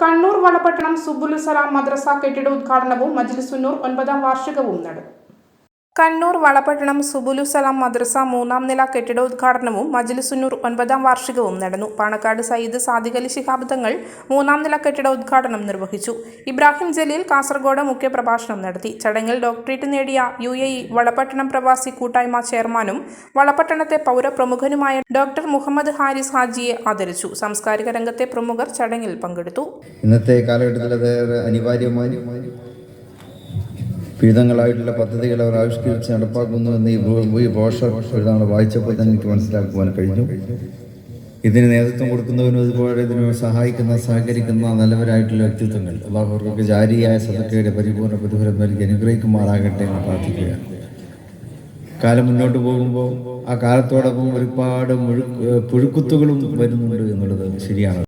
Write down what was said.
കണ്ണൂർ വളപട്ടണം സുബുലുസലാം മദ്രസ കെട്ടിട ഉദ്ഘാടനവും മജ്ലിസുന്നൂർ ഒൻപതാം വാർഷികവും നടന്നു കണ്ണൂർ വളപട്ടണം സുബുലുസലാം മദ്രസ മൂന്നാം നില കെട്ടിടോദ്ഘാടനവും മജ്ലിസുന്നൂർ ഒൻപതാം വാർഷികവും നടന്നു. പാണക്കാട് സയ്യിദ് സാദിഖലി ശിഹാബ് തങ്ങൾ മൂന്നാം നില കെട്ടിടോദ്ഘാടനം നിർവഹിച്ചു. ഇബ്രാഹിം ജലീൽ കാസർഗോഡ് മുഖ്യപ്രഭാഷണം നടത്തി. ചടങ്ങിൽ ഡോക്ടറേറ്റ് നേടിയ യു എ ഇ വളപട്ടണം പ്രവാസി കൂട്ടായ്മ ചെയർമാനും വളപട്ടണത്തെ പൗരപ്രമുഖനുമായ ഡോക്ടർ മുഹമ്മദ് ഹാരിസ് ഹാജിയെ ആദരിച്ചു. സാംസ്കാരിക രംഗത്തെ പ്രമുഖർ ചടങ്ങിൽ പങ്കെടുത്തു. ഇന്നത്തെ കാലഘട്ടത്തിൽ വിവിധങ്ങളായിട്ടുള്ള പദ്ധതികൾ അവർ ആവിഷ്കരിച്ച് നടപ്പാക്കുന്നു എന്ന് ഈ ബ്രോഷർ വായിച്ചപ്പോൾ തന്നെ എനിക്ക് മനസ്സിലാക്കുവാൻ കഴിഞ്ഞു. ഇതിന് നേതൃത്വം കൊടുക്കുന്നവരും അതുപോലെ ഇതിനെ സഹായിക്കുന്ന സഹകരിക്കുന്ന നല്ലവരായിട്ടുള്ള വ്യക്തിത്വങ്ങൾ. അള്ളാഹു അവർക്ക് ജാരിയായ സദക്കയുടെ പരിപൂർണ പ്രതിഫലം നൽകി അനുഗ്രഹിക്കുമാറാകട്ടെ എന്ന് പ്രാർത്ഥിക്കുകയാണ്. കാലം മുന്നോട്ട് പോകുമ്പോൾ ആ കാലത്തോടൊപ്പം ഒരുപാട് മുഴു പുഴുക്കുത്തുകളും വരുന്നുണ്ട് എന്നുള്ളത് ശരിയാണ്.